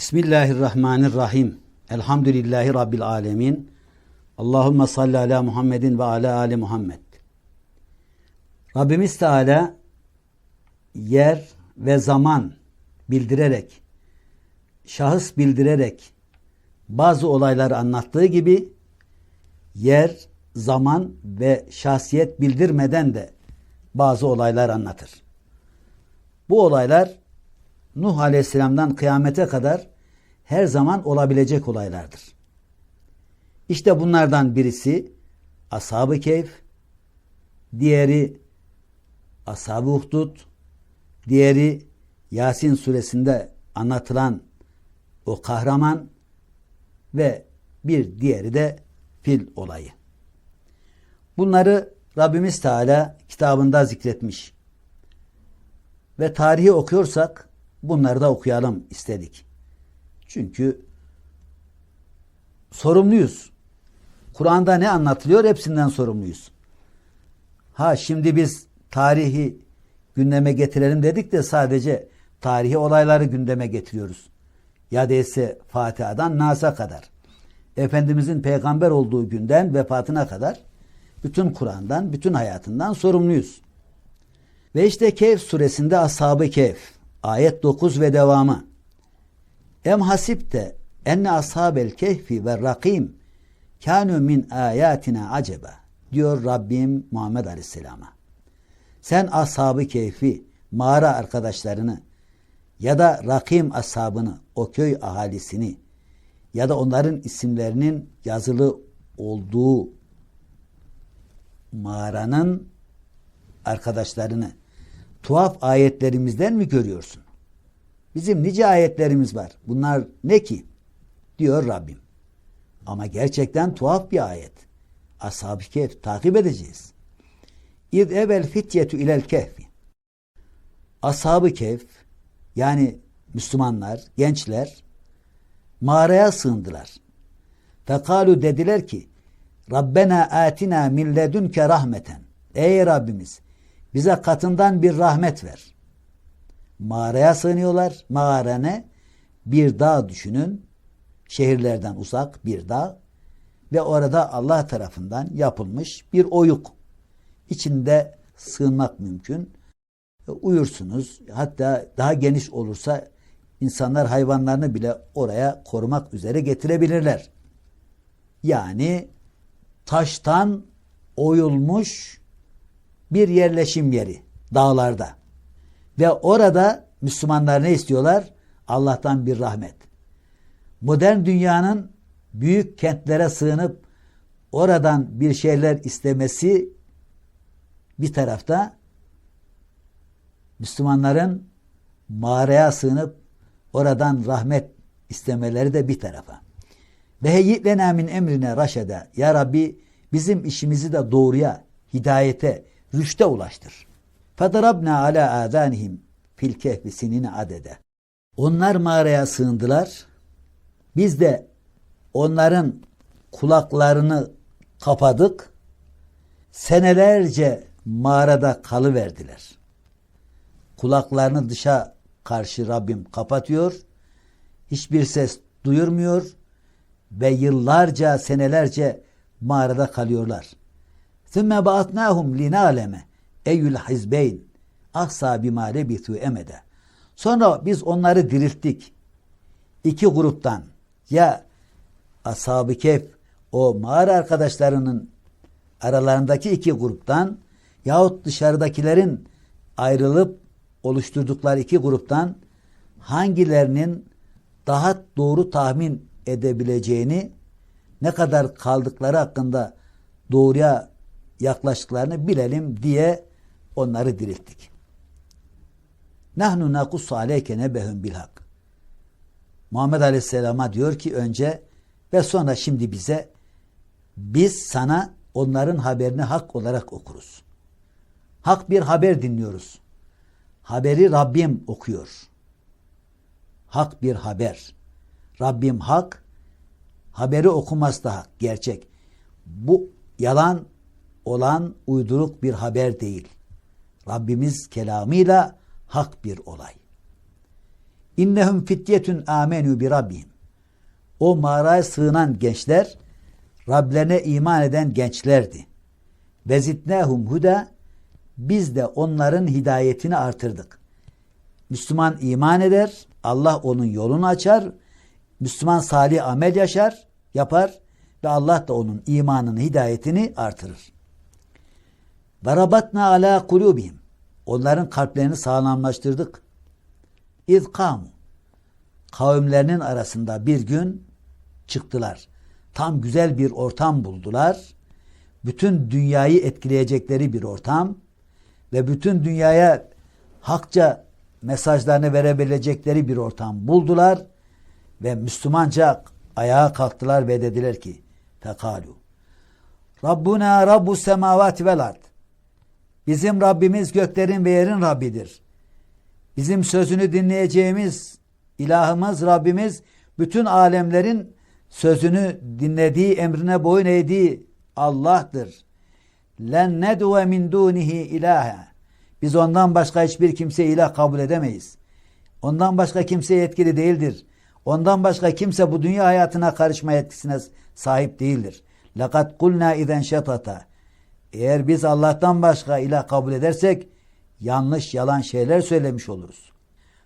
Bismillahirrahmanirrahim. Elhamdülillahi Rabbil alemin. Allahümme salli ala Muhammedin ve ala ali Muhammed. Rabbimiz Teala yer ve zaman bildirerek, şahıs bildirerek bazı olayları anlattığı gibi yer, zaman ve şahsiyet bildirmeden de bazı olaylar anlatır. Bu olaylar Nuh Aleyhisselam'dan kıyamete kadar her zaman olabilecek olaylardır. İşte bunlardan birisi Ashab-ı Keyf, diğeri Ashab-ı Uhdud, diğeri Yasin suresinde anlatılan o kahraman ve bir diğeri de fil olayı. Bunları Rabbimiz Teala kitabında zikretmiş. Ve tarihi okuyorsak bunları da okuyalım istedik. Çünkü sorumluyuz. Kur'an'da ne anlatılıyor hepsinden sorumluyuz. Ha şimdi biz tarihi gündeme getirelim dedik de sadece tarihi olayları gündeme getiriyoruz. Ya değilse Fatiha'dan Nas'a kadar. Efendimizin peygamber olduğu günden vefatına kadar bütün Kur'an'dan, bütün hayatından sorumluyuz. Ve işte Kehf suresinde Ashab-ı Kehf ayet 9 ve devamı. Em hasipte enne ashabel kehfi ve rakim kânü min ayatina aceba diyor Rabbim Muhammed Aleyhisselam'a. Sen ashabı keyfi, mağara arkadaşlarını ya da rakim ashabını, o köy ahalisini ya da onların isimlerinin yazılı olduğu mağaranın arkadaşlarını tuhaf ayetlerimizden mi görüyorsun? Bizim nice ayetlerimiz var. Bunlar ne ki? Diyor Rabbim. Ama gerçekten tuhaf bir ayet. Ashab-ı Kehf takip edeceğiz. İz evvel fityetü ilel kehfi. Ashab-ı Kehf yani Müslümanlar, gençler mağaraya sığındılar. Fekalu dediler ki Rabbena atina min ledünke rahmeten. Ey Rabbimiz bize katından bir rahmet ver. Mağaraya sığınıyorlar. Mağara ne? Bir dağ düşünün. Şehirlerden uzak bir dağ. Ve orada Allah tarafından yapılmış bir oyuk. İçinde sığınmak mümkün. Uyursunuz. Hatta daha geniş olursa insanlar hayvanlarını bile oraya korumak üzere getirebilirler. Yani taştan oyulmuş bir yerleşim yeri dağlarda. Ve orada Müslümanlar ne istiyorlar? Allah'tan bir rahmet. Modern dünyanın büyük kentlere sığınıp oradan bir şeyler istemesi bir tarafta Müslümanların mağaraya sığınıp oradan rahmet istemeleri de bir tarafa. Ve heyyitlena min emrine raşede. Ya Rabbi bizim işimizi de doğruya, hidayete, rüşte ulaştır. Fadarabna ala adanihim fil kehfi sinine adede. Onlar mağaraya sığındılar. Biz de onların kulaklarını kapadık. Senelerce mağarada kalıverdiler. Kulaklarını dışa karşı Rabbim kapatıyor. Hiçbir ses duyurmuyor ve yıllarca, senelerce mağarada kalıyorlar. ثُمَّ بَعَثْنَاهُمْ لِنَعْلَمَ Eyyül hizbeyn ahsa bima lebitu emede. Sonra biz onları dirilttik. İki gruptan ya ashab-ı kehf o mağara arkadaşlarının aralarındaki iki gruptan yahut dışarıdakilerin ayrılıp oluşturdukları iki gruptan hangilerinin daha doğru tahmin edebileceğini ne kadar kaldıkları hakkında doğruya yaklaştıklarını bilelim diye onları dirilttik. Nahnu nakussu aleyke nebehum bil hak. Muhammed Aleyhisselam'a diyor ki önce ve sonra şimdi bize biz sana onların haberini hak olarak okuruz. Hak bir haber dinliyoruz. Haberi Rabbim okuyor. Hak bir haber. Rabbim hak, haberi okuması da hak, gerçek. Bu yalan olan uyduruk bir haber değil. Rabbimiz kelamıyla hak bir olay. İnnehum fityetun amenu bi rabbihim. O mağaraya sığınan gençler Rablerine iman eden gençlerdi. Vezitnehum huda biz de onların hidayetini artırdık. Müslüman iman eder, Allah onun yolunu açar, Müslüman salih amel yaşar, yapar ve Allah da onun imanını, hidayetini artırır. Varabatna ala kulubihim. Onların kalplerini sağlamlaştırdık. İz kamu. Kavimlerinin arasında bir gün çıktılar. Tam güzel bir ortam buldular. Bütün dünyayı etkileyecekleri bir ortam ve bütün dünyaya hakça mesajlarını verebilecekleri bir ortam buldular ve Müslümanca ayağa kalktılar ve dediler ki fekalu Rabbuna Rabbu semavati vel Bizim Rabbimiz göklerin ve yerin Rabbidir. Bizim sözünü dinleyeceğimiz ilahımız Rabbimiz bütün alemlerin sözünü dinlediği, emrine boyun eğdiği Allah'tır. Len nedve min dunihi ilahe. Biz ondan başka hiçbir kimse ilah kabul edemeyiz. Ondan başka kimse yetkili değildir. Ondan başka kimse bu dünya hayatına karışma yetkisine sahip değildir. Lakat kulna iden şetata. Eğer biz Allah'tan başka ilah kabul edersek yanlış yalan şeyler söylemiş oluruz.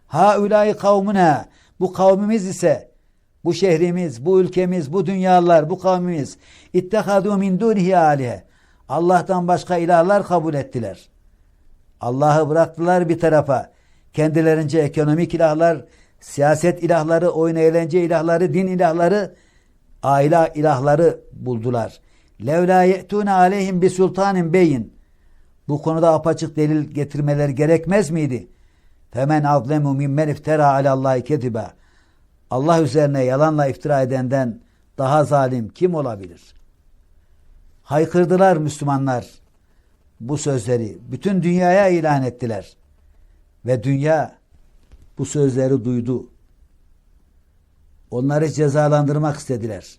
Ha ulai kavmuna bu kavmimiz ise bu şehrimiz, bu ülkemiz, bu dünyalar, bu kavmimiz ittehadu min dunihi alihe. Allah'tan başka ilahlar kabul ettiler. Allah'ı bıraktılar bir tarafa. Kendilerince ekonomik ilahlar, siyaset ilahları, oyun eğlence ilahları, din ilahları, aile ilahları buldular. Levla ye'tune aleyhim bi sultanin beyin. Bu konuda apaçık delil getirmeleri gerekmez miydi? Femen azlemu mimmen iftera alallahi kediba. Allah üzerine yalanla iftira edenden daha zalim kim olabilir? Haykırdılar Müslümanlar bu sözleri. Bütün dünyaya ilan ettiler. Ve dünya bu sözleri duydu. Onları cezalandırmak istediler.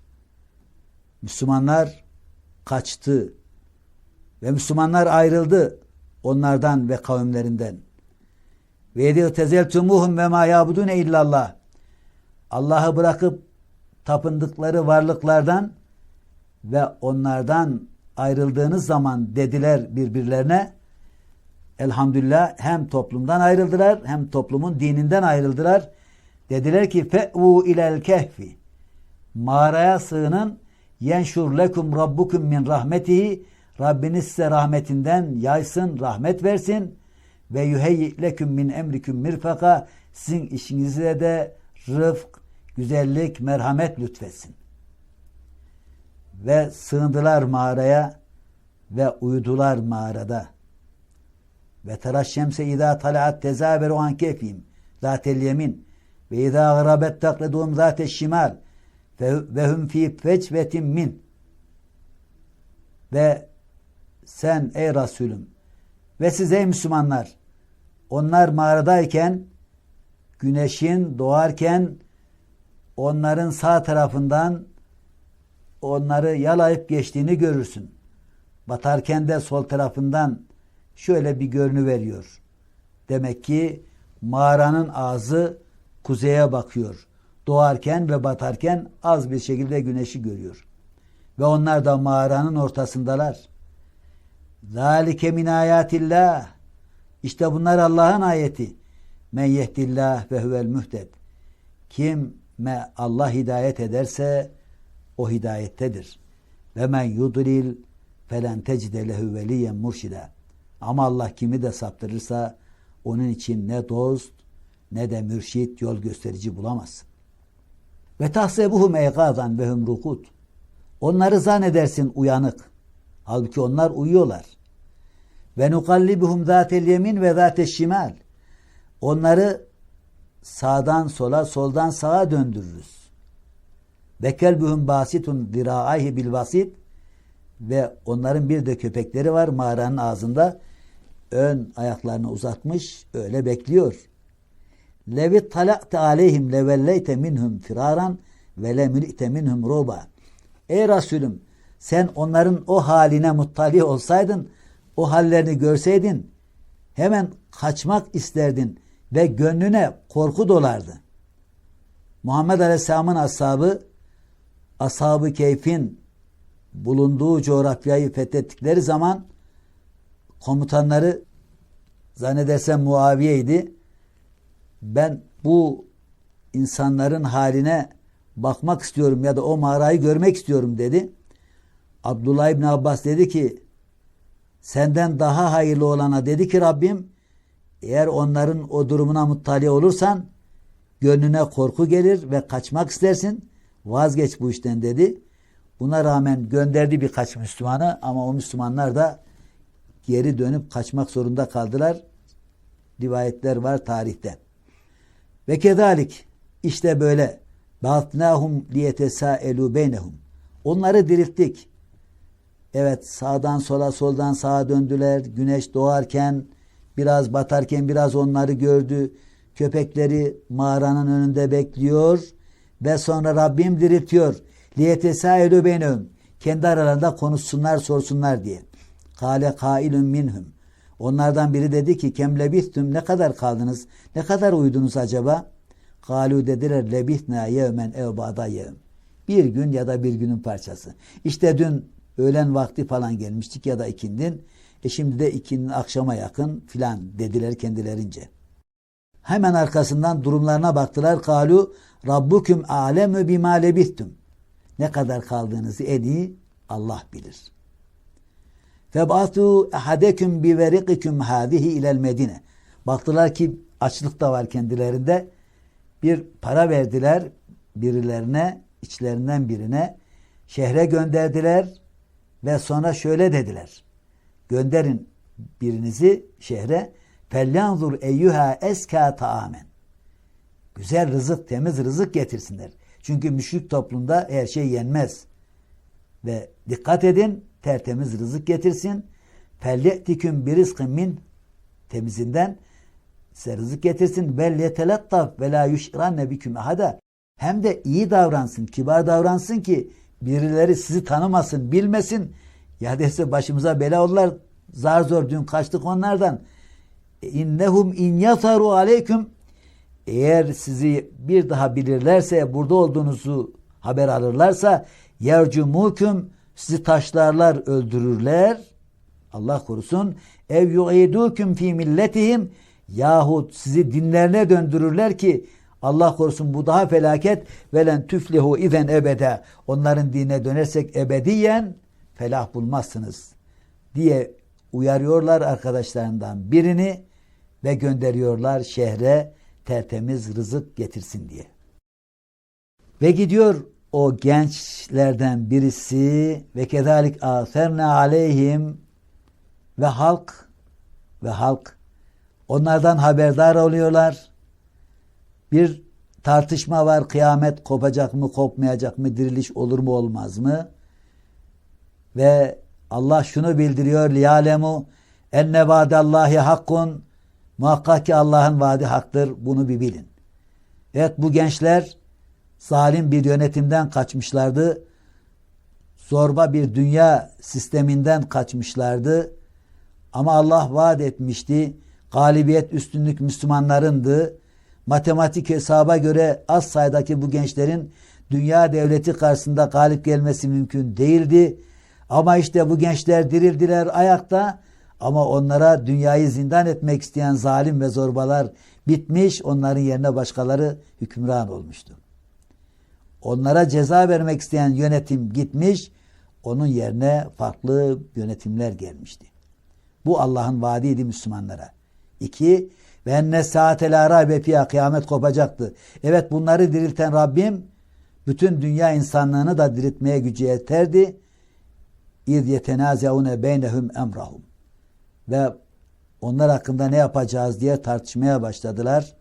Müslümanlar kaçtı. Ve Müslümanlar ayrıldı onlardan ve kavimlerinden. Ve tezeltumuhum ve ma yabudune illallah. Allah'ı bırakıp tapındıkları varlıklardan ve onlardan ayrıldığınız zaman dediler birbirlerine elhamdülillah hem toplumdan ayrıldılar hem toplumun dininden ayrıldılar. Dediler ki fe'u ilel kehfi mağaraya sığının yenşur lekum rabbukum min rahmetihi Rabbiniz size rahmetinden yaysın, rahmet versin. Ve yuheyyi leküm min emriküm mirfaka sizin işinize de rıfk, güzellik, merhamet lütfetsin. Ve sığındılar mağaraya ve uyudular mağarada. Ve teraş şemse idâ talaat tezâberu an kefim zâtel yemin. Ve idâ gırabet takledûm zâtel şimal ve hum fi fecvetin min ve sen ey Resulüm ve siz ey Müslümanlar onlar mağaradayken güneşin doğarken onların sağ tarafından onları yalayıp geçtiğini görürsün. Batarken de sol tarafından şöyle bir görünü veriyor. Demek ki mağaranın ağzı kuzeye bakıyor. Doğarken ve batarken az bir şekilde güneşi görüyor. Ve onlar da mağaranın ortasındalar. Zalike min ayatillah. İşte bunlar Allah'ın ayeti. Men yehdillah ve huvel mühted. Kim me Allah hidayet ederse o hidayettedir. Ve men yudlil felen tecide lehu veliyen murşida. Ama Allah kimi de saptırırsa onun için ne dost ne de mürşit yol gösterici bulamazsın. Ve tahsebuhum eygazan ve hum rukut. Onları zannedersin uyanık. Halbuki onlar uyuyorlar. Ve nukallibuhum zatel yemin ve zatel şimal. Onları sağdan sola, soldan sağa döndürürüz. Ve kelbuhum basitun zira'ayhi bil vasit ve onların bir de köpekleri var mağaranın ağzında. Ön ayaklarını uzatmış öyle bekliyor. Levit talakte aleyhim levelleyte minhum firaran ve lemülite minhum roba. Ey Resulüm sen onların o haline muttali olsaydın o hallerini görseydin hemen kaçmak isterdin ve gönlüne korku dolardı. Muhammed Aleyhisselam'ın ashabı Ashab-ı Keyf'in bulunduğu coğrafyayı fethettikleri zaman komutanları zannedersem Muaviye'ydi. Ben bu insanların haline bakmak istiyorum ya da o mağarayı görmek istiyorum dedi. Abdullah İbni Abbas dedi ki senden daha hayırlı olana dedi ki Rabbim eğer onların o durumuna muttali olursan gönlüne korku gelir ve kaçmak istersin. Vazgeç bu işten dedi. Buna rağmen gönderdi birkaç Müslümanı ama o Müslümanlar da geri dönüp kaçmak zorunda kaldılar. Rivayetler var tarihte. Ve kedalik işte böyle ba'atnahum liyetesaelu beynehum. Onları dirilttik. Evet sağdan sola soldan sağa döndüler. Güneş doğarken biraz batarken biraz onları gördü. Köpekleri mağaranın önünde bekliyor ve sonra Rabbim diriltiyor. Liyetesaelu beynehum. Kendi aralarında konuşsunlar sorsunlar diye. Kale kailun minhum. Onlardan biri dedi ki kem lebithtum ne kadar kaldınız? Ne kadar uyudunuz acaba? Kalu dediler lebithna yevmen ev ba'da yevm. Bir gün ya da bir günün parçası. İşte dün öğlen vakti falan gelmiştik ya da ikindin. E şimdi de ikinin akşama yakın filan dediler kendilerince. Hemen arkasından durumlarına baktılar. Kalu Rabbukum alemu bima lebithtum. Ne kadar kaldığınızı en iyi Allah bilir. Febatu ahadeküm bi verikikum hadihi ilel medine. Baktılar ki açlık da var kendilerinde. Bir para verdiler birilerine, içlerinden birine. Şehre gönderdiler ve sonra şöyle dediler. Gönderin birinizi şehre. Felyanzur eyyuha eska taamen. Güzel rızık, temiz rızık getirsinler. Çünkü müşrik toplumda her şey yenmez. Ve dikkat edin tertemiz rızık getirsin. Felye'tiküm bir rızkın min temizinden size rızık getirsin. Vel yetelettaf ve la yuşranne biküm ahada. Hem de iyi davransın, kibar davransın ki birileri sizi tanımasın, bilmesin. Ya dese başımıza bela olurlar. Zar zor dün kaçtık onlardan. İnnehum in yasaru aleyküm eğer sizi bir daha bilirlerse burada olduğunuzu haber alırlarsa yercumuküm sizi taşlarlar öldürürler. Allah korusun. Ev yu'iduküm fi milletihim yahut sizi dinlerine döndürürler ki Allah korusun bu daha felaket velen tüflihu izen ebede onların dinine dönersek ebediyen felah bulmazsınız diye uyarıyorlar arkadaşlarından birini ve gönderiyorlar şehre tertemiz rızık getirsin diye. Ve gidiyor o gençlerden birisi ve kezalik aserne aleyhim ve halk ve halk onlardan haberdar oluyorlar. Bir tartışma var. Kıyamet kopacak mı, kopmayacak mı, diriliş olur mu, olmaz mı? Ve Allah şunu bildiriyor. Liyalemu enne vaadallahi hakkun muhakkak ki Allah'ın vaadi haktır. Bunu bir bilin. Evet bu gençler zalim bir yönetimden kaçmışlardı. Zorba bir dünya sisteminden kaçmışlardı. Ama Allah vaat etmişti. Galibiyet üstünlük Müslümanlarındı. Matematik hesaba göre az sayıdaki bu gençlerin dünya devleti karşısında galip gelmesi mümkün değildi. Ama işte bu gençler dirildiler ayakta ama onlara dünyayı zindan etmek isteyen zalim ve zorbalar bitmiş, onların yerine başkaları hükümran olmuştu. Onlara ceza vermek isteyen yönetim gitmiş, onun yerine farklı yönetimler gelmişti. Bu Allah'ın vaadiydi Müslümanlara. İki, ve enne saatela raybe fiyâ kıyamet kopacaktı. Evet bunları dirilten Rabbim bütün dünya insanlığını da diriltmeye gücü yeterdi. İz yetenâzeûne beynehum emrahum. Ve onlar hakkında ne yapacağız diye tartışmaya başladılar.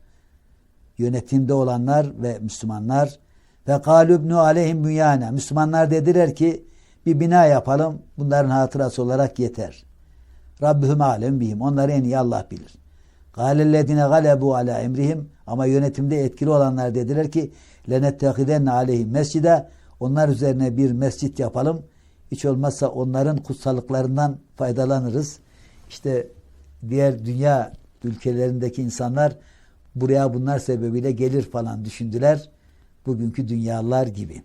Yönetimde olanlar ve Müslümanlar ve kalübnu aleyhim bünyane. Müslümanlar dediler ki bir bina yapalım. Bunların hatırası olarak yeter. Rabbihum alem bihim. Onları en iyi Allah bilir. Galellezine galebu ala emrihim ama yönetimde etkili olanlar dediler ki lenettekidenne aleyhim mescide onlar üzerine bir mescit yapalım. Hiç olmazsa onların kutsallıklarından faydalanırız. İşte diğer dünya ülkelerindeki insanlar buraya bunlar sebebiyle gelir falan düşündüler. Bugünkü dünyalılar gibi.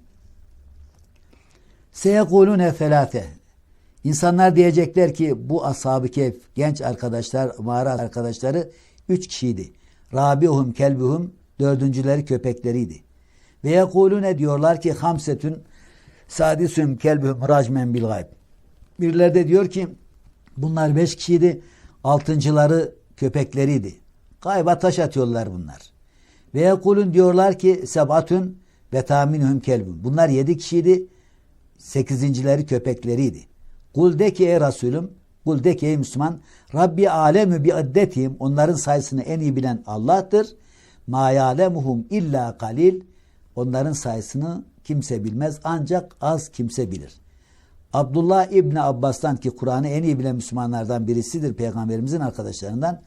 Seyekulune felate. İnsanlar diyecekler ki bu ashab-ı kehf genç arkadaşlar, mağara arkadaşları üç kişiydi. Rabiuhum kelbuhum dördüncüleri köpekleriydi. Ve yekulune diyorlar ki hamsetün sadisüm kelbuhum racmen bil gayb. Birileri de diyor ki bunlar beş kişiydi. Altıncıları köpekleriydi. Gayba taş atıyorlar bunlar. Ve yekulun diyorlar ki sebatün ve tahminhum kelbun. Bunlar yedi kişiydi. Sekizincileri köpekleriydi. Kul de ki ey Resulüm, kul de ki ey Müslüman, Rabbi alemü bi addetihim, onların sayısını en iyi bilen Allah'tır. Ma ya'lemuhum illa kalil, onların sayısını kimse bilmez ancak az kimse bilir. Abdullah İbni Abbas'tan ki Kur'an'ı en iyi bilen Müslümanlardan birisidir peygamberimizin arkadaşlarından.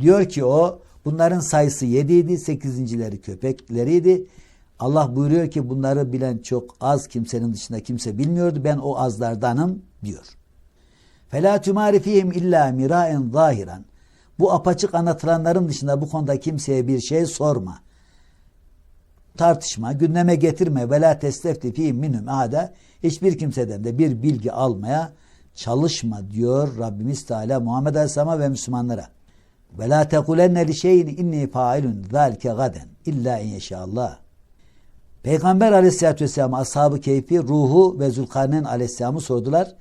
Diyor ki o bunların sayısı yediydi, sekizincileri köpekleriydi. Allah buyuruyor ki bunları bilen çok az kimsenin dışında kimse bilmiyordu. Ben o azlardanım diyor. Fela tumarifihim illa miraen zahiran. Bu apaçık anlatılanların dışında bu konuda kimseye bir şey sorma. Tartışma, gündeme getirme. La testefti fihim minhum ahada. Hiçbir kimseden de bir bilgi almaya çalışma diyor Rabbimiz Teala Muhammed Aleyhisselam'a ve Müslümanlara. Ve la tekulenne li şeyin inni failun zalike gaden illa in yeşallah. Peygamber aleyhissalatü vesselam ashabı keyfi ruhu ve Zülkarneyn aleyhisselamı sordular.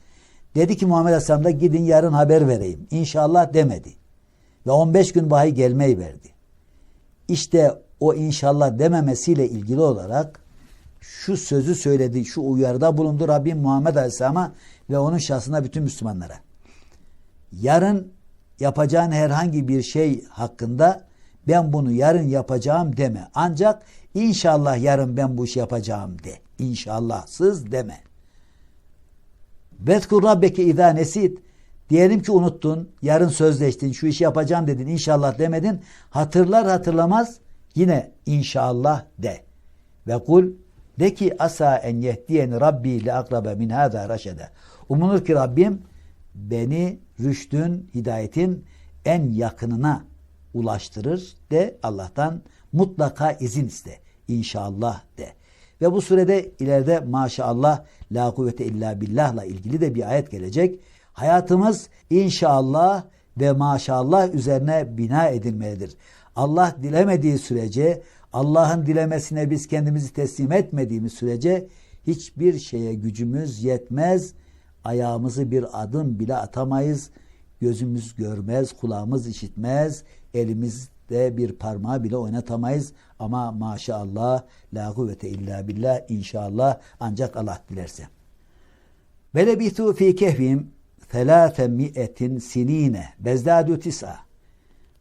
Dedi ki Muhammed aleyhisselam da gidin yarın haber vereyim. İnşallah demedi. Ve 15 gün vahiy gelmeyi verdi. İşte o inşallah dememesiyle ilgili olarak şu sözü söyledi, şu uyarıda bulundu Rabbim Muhammed Aleyhisselam'a ve onun şahsına bütün Müslümanlara. Yarın yapacağın herhangi bir şey hakkında ben bunu yarın yapacağım deme. Ancak inşallah yarın ben bu işi yapacağım de. İnşallahsız deme. Vezkur rabbeke izâ nesit. Diyelim ki unuttun, yarın sözleştin, şu işi yapacağım dedin, inşallah demedin. Hatırlar hatırlamaz yine inşallah de. Ve kul de ki asa en yehdiyeni Rabbi le akrabe min hâzâ raşede. Umulur ki Rabbim beni rüştün, hidayetin en yakınına ulaştırır de Allah'tan mutlaka izin iste. İnşallah de. Ve bu sürede ileride maşallah la kuvvete illa billahla ilgili de bir ayet gelecek. Hayatımız inşallah ve maşallah üzerine bina edilmelidir. Allah dilemediği sürece, Allah'ın dilemesine biz kendimizi teslim etmediğimiz sürece hiçbir şeye gücümüz yetmez. Ayağımızı bir adım bile atamayız. Gözümüz görmez, kulağımız işitmez, elimizde bir parmağı bile oynatamayız. Ama maşallah, la kuvvete illa billah, inşallah ancak Allah dilerse. Ve lebitu fi kehvim felâfe mi'etin sinine bezdâdü tis'a.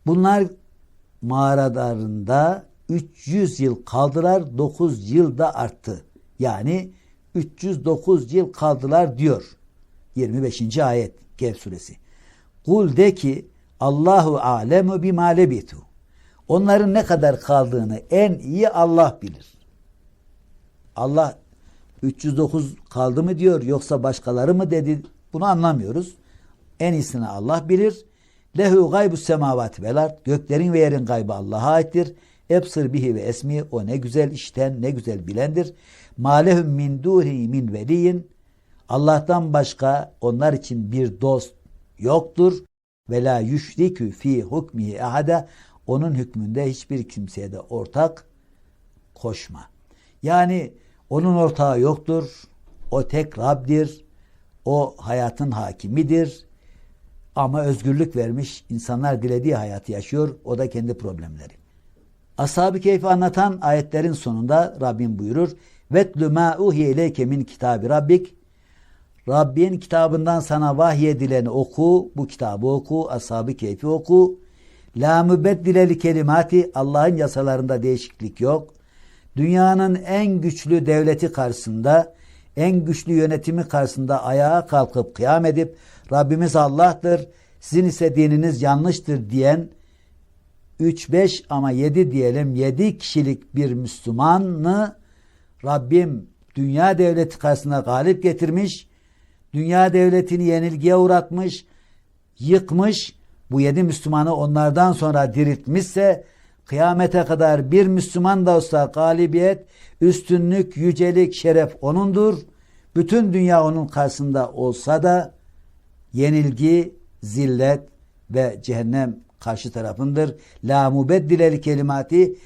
Bunlar mağaralarında 300 yıl kaldılar, 9 yılda arttı. Yani 309 yıl kaldılar diyor. 25. ayet Kehf suresi. Kul de ki Allahu alemu bima lebitu. Onların ne kadar kaldığını en iyi Allah bilir. Allah 309 kaldı mı diyor yoksa başkaları mı dedi bunu anlamıyoruz. En iyisini Allah bilir. Lehu gaybu semavati vel. Göklerin ve yerin gaybı Allah'a aittir. Ebsır bihi ve esmi. O ne güzel işten, ne güzel bilendir. Malehum min duri min veliyin. Allah'tan başka onlar için bir dost yoktur. Ve la yüşrikü fi hukmihi ahada. Onun hükmünde hiçbir kimseye de ortak koşma. Yani onun ortağı yoktur. O tek Rab'dir. O hayatın hakimidir. Ama özgürlük vermiş. insanlar dilediği hayatı yaşıyor. O da kendi problemleri. Ashab-ı Keyf'i anlatan ayetlerin sonunda Rabbim buyurur. Vetlü ma uhiye ileyke min kitabi rabbik. Rabbin kitabından sana vahyedileni oku. Bu kitabı oku. Ashab-ı Keyf'i oku. La mübeddileli kelimati. Allah'ın yasalarında değişiklik yok. Dünyanın en güçlü devleti karşısında, en güçlü yönetimi karşısında ayağa kalkıp kıyam edip Rabbimiz Allah'tır, sizin ise dininiz yanlıştır diyen 3-5 ama 7 diyelim 7 kişilik bir Müslümanı Rabbim dünya devleti karşısında galip getirmiş, dünya devletini yenilgiye uğratmış, yıkmış, bu yedi Müslümanı onlardan sonra diriltmişse Kıyamete kadar bir Müslüman da olsa galibiyet, üstünlük, yücelik, şeref O'nundur. Bütün dünya O'nun karşısında olsa da yenilgi, zillet ve cehennem karşı tarafındır. La mubeddilel kelimati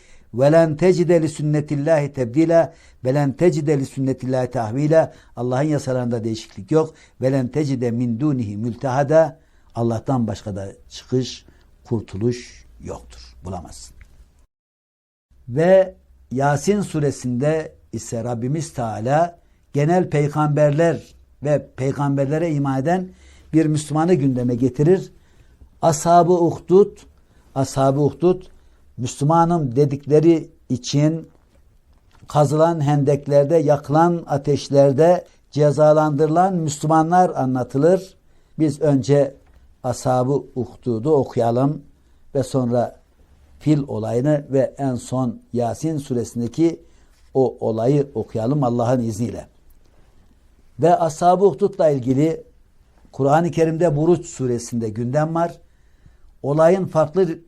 tecide li sünnetillahi tebdila ve len tecide li sünnetillahi tahvila Allah'ın yasalarında değişiklik yok. Len tecide min dunihi mültehada Allah'tan başka da çıkış, kurtuluş yoktur. Bulamazsın. Ve Yasin suresinde ise Rabbimiz Teala genel peygamberler ve peygamberlere iman eden bir Müslümanı gündeme getirir. Ashab-ı Uhdud, Ashab-ı Uhdud Müslümanım dedikleri için kazılan hendeklerde, yakılan ateşlerde cezalandırılan Müslümanlar anlatılır. Biz önce Ashab-ı Uhdud'u okuyalım ve sonra fil olayını ve en son Yasin suresindeki o olayı okuyalım Allah'ın izniyle. Ve Ashab-ı Uhdud'la ilgili Kur'an-ı Kerim'de Buruç suresinde gündem var. Olayın farklı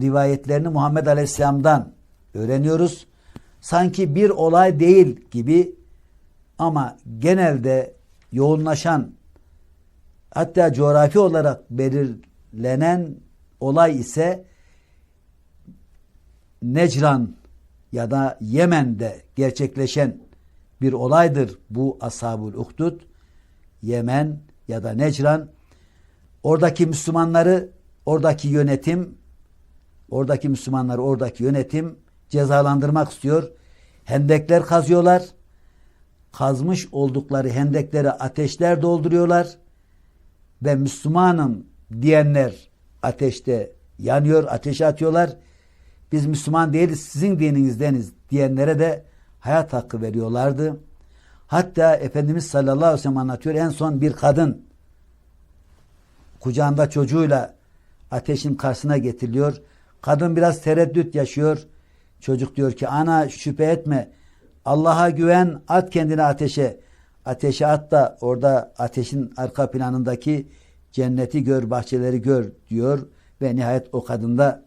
rivayetlerini Muhammed Aleyhisselam'dan öğreniyoruz. Sanki bir olay değil gibi ama genelde yoğunlaşan hatta coğrafi olarak belirlenen olay ise Necran ya da Yemen'de gerçekleşen bir olaydır bu Ashabul Uhdud. Yemen ya da Necran oradaki Müslümanları oradaki yönetim oradaki Müslümanları oradaki yönetim cezalandırmak istiyor. Hendekler kazıyorlar. Kazmış oldukları hendeklere ateşler dolduruyorlar ve Müslümanım diyenler ateşte yanıyor, ateşe atıyorlar. Biz Müslüman değiliz, sizin dininizdeniz diyenlere de hayat hakkı veriyorlardı. Hatta Efendimiz sallallahu aleyhi ve sellem anlatıyor en son bir kadın kucağında çocuğuyla ateşin karşısına getiriliyor. Kadın biraz tereddüt yaşıyor. Çocuk diyor ki ana şüphe etme. Allah'a güven at kendini ateşe. Ateşe at da orada ateşin arka planındaki cenneti gör, bahçeleri gör diyor. Ve nihayet o kadın da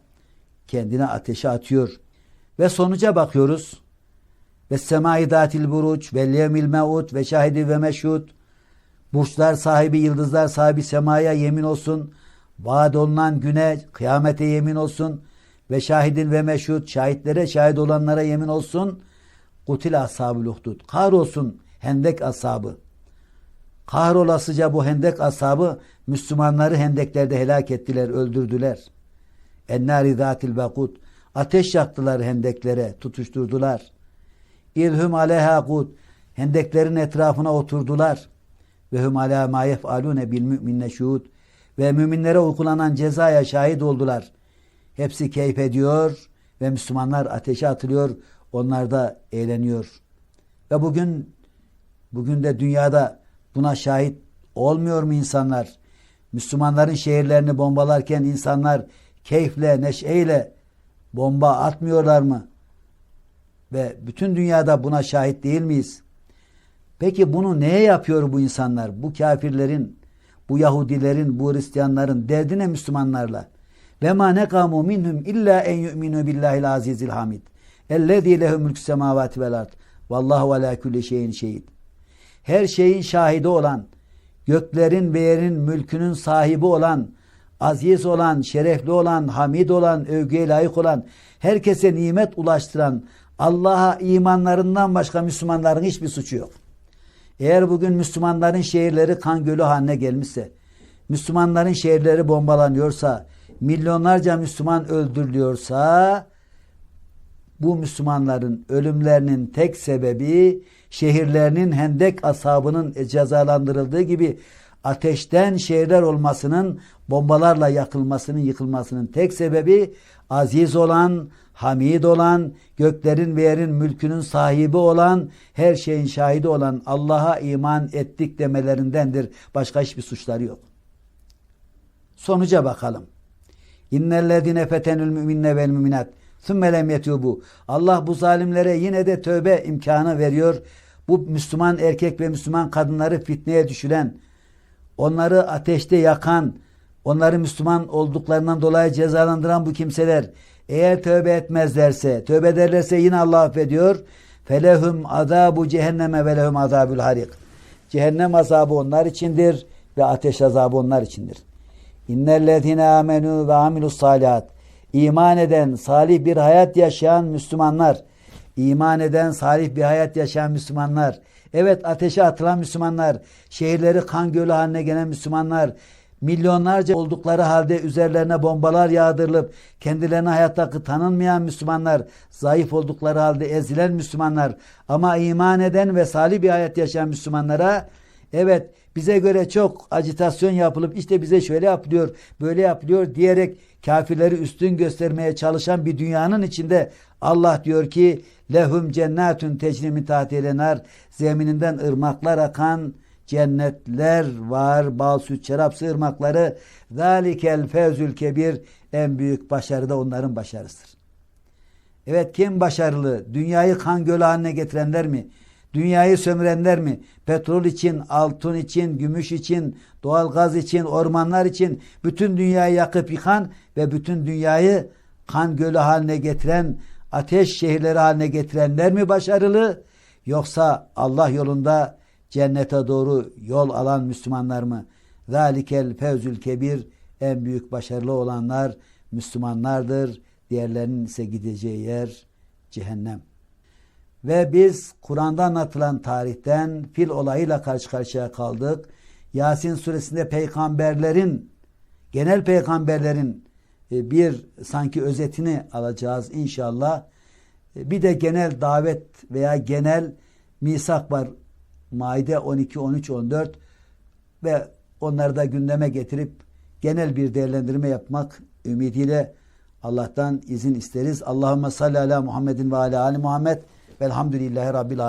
kendine ateşe atıyor. Ve sonuca bakıyoruz. Ve semai datil buruç ve levmil meut ve şahidi ve meşhud. Burçlar sahibi, yıldızlar sahibi semaya yemin olsun. Vaat olunan güne, kıyamete yemin olsun. Ve şahidin ve meşhud, şahitlere, şahit olanlara yemin olsun. Kutil ashabı luhdud. Kahrolsun hendek ashabı. Kahrolasıca bu hendek ashabı Müslümanları hendeklerde helak ettiler, öldürdüler. Ennâri zâtil vakut. Ateş yaktılar hendeklere, tutuşturdular. İlhum aleyha kut. Hendeklerin etrafına oturdular. Ve hum alâ mâ yef'alûne bil mü'minne şuhud. Ve müminlere uygulanan cezaya şahit oldular. Hepsi keyif ediyor ve Müslümanlar ateşe atılıyor. Onlar da eğleniyor. Ve bugün bugün de dünyada buna şahit olmuyor mu insanlar? Müslümanların şehirlerini bombalarken insanlar keyifle, neşeyle bomba atmıyorlar mı? Ve bütün dünyada buna şahit değil miyiz? Peki bunu neye yapıyor bu insanlar? Bu kafirlerin, bu Yahudilerin, bu Hristiyanların derdine Müslümanlarla. Ve ma nekamu minhum illa en yu'minu billahil azizil hamid. Ellezî lehu mülkü semavati vel ard. Vallahu ala kulli şeyin şehid. Her şeyin şahidi olan, göklerin ve yerin mülkünün sahibi olan, aziz olan, şerefli olan, hamid olan, övgüye layık olan, herkese nimet ulaştıran, Allah'a imanlarından başka Müslümanların hiçbir suçu yok. Eğer bugün Müslümanların şehirleri kan gölü haline gelmişse, Müslümanların şehirleri bombalanıyorsa, milyonlarca Müslüman öldürülüyorsa, bu Müslümanların ölümlerinin tek sebebi şehirlerinin hendek asabının cezalandırıldığı gibi ateşten şehirler olmasının, bombalarla yakılmasının, yıkılmasının tek sebebi aziz olan, hamid olan, göklerin ve yerin mülkünün sahibi olan, her şeyin şahidi olan Allah'a iman ettik demelerindendir. Başka hiçbir suçları yok. Sonuca bakalım. İnnellezine fetenül müminne vel müminat sümme lem yetubu. Allah bu zalimlere yine de tövbe imkanı veriyor. Bu Müslüman erkek ve Müslüman kadınları fitneye düşüren, onları ateşte yakan, onları Müslüman olduklarından dolayı cezalandıran bu kimseler eğer tövbe etmezlerse, tövbe ederlerse yine Allah affediyor. Felehum azabu cehenneme ve lehum azabul harik. Cehennem azabı onlar içindir ve ateş azabı onlar içindir. İnnellezine amenu ve amilus salihat. İman eden, salih bir hayat yaşayan Müslümanlar, iman eden, salih bir hayat yaşayan Müslümanlar, evet ateşe atılan Müslümanlar, şehirleri kan gölü haline gelen Müslümanlar, milyonlarca oldukları halde üzerlerine bombalar yağdırılıp kendilerine hayatta tanınmayan Müslümanlar, zayıf oldukları halde ezilen Müslümanlar ama iman eden ve salih bir hayat yaşayan Müslümanlara evet bize göre çok acitasyon yapılıp işte bize şöyle yapılıyor, böyle yapılıyor diyerek kafirleri üstün göstermeye çalışan bir dünyanın içinde Allah diyor ki lehum cennetun tecri min tahtiha zemininden ırmaklar akan cennetler var. Bal, süt, şarap, ırmakları. Zalikel fevzül kebir. En büyük başarı da onların başarısıdır. Evet kim başarılı? Dünyayı kan gölü haline getirenler mi? Dünyayı sömürenler mi? Petrol için, altın için, gümüş için, doğal gaz için, ormanlar için bütün dünyayı yakıp yıkan ve bütün dünyayı kan gölü haline getiren, ateş şehirleri haline getirenler mi başarılı? Yoksa Allah yolunda cennete doğru yol alan Müslümanlar mı? Zalikel fevzül kebir en büyük başarılı olanlar Müslümanlardır. Diğerlerinin ise gideceği yer cehennem. Ve biz Kur'an'da anlatılan tarihten fil olayıyla karşı karşıya kaldık. Yasin suresinde peygamberlerin, genel peygamberlerin e, bir sanki özetini alacağız inşallah. E, bir de genel davet veya genel misak var. Maide 12, 13, 14 ve onları da gündeme getirip genel bir değerlendirme yapmak ümidiyle Allah'tan izin isteriz. Allahümme salli ala Muhammedin ve ala ali Muhammed velhamdülillahi rabbil.